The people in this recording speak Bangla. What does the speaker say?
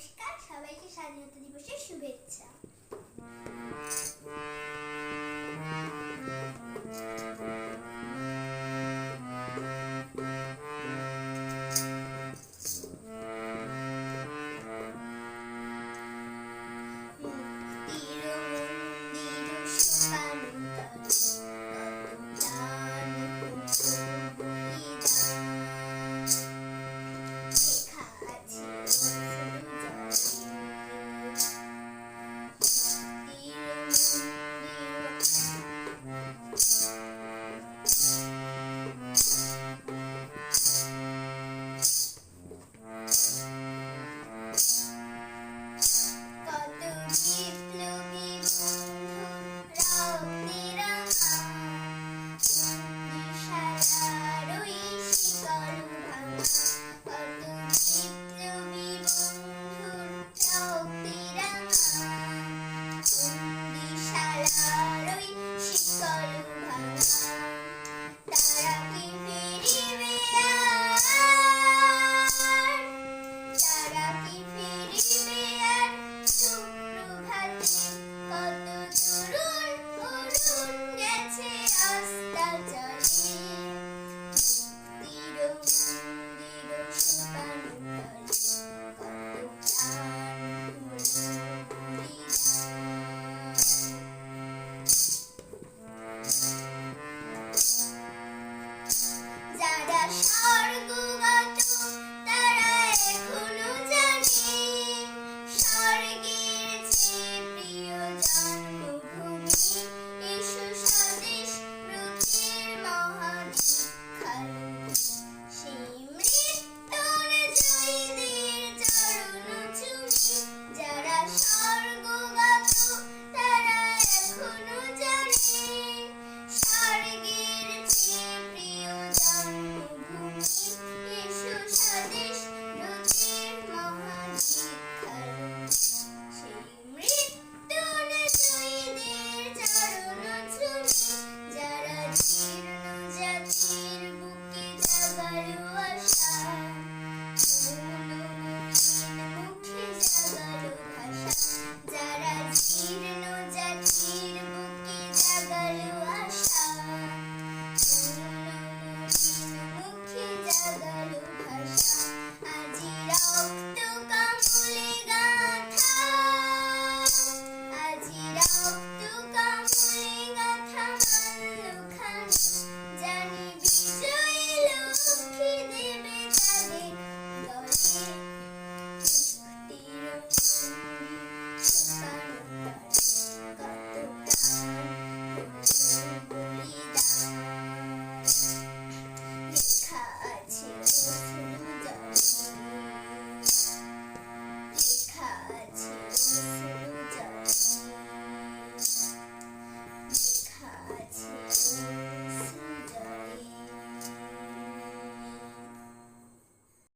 নমস্কার সবাইকে স্বাধীনতা দিবসের শুভেচ্ছা। Yeah. 그 렇.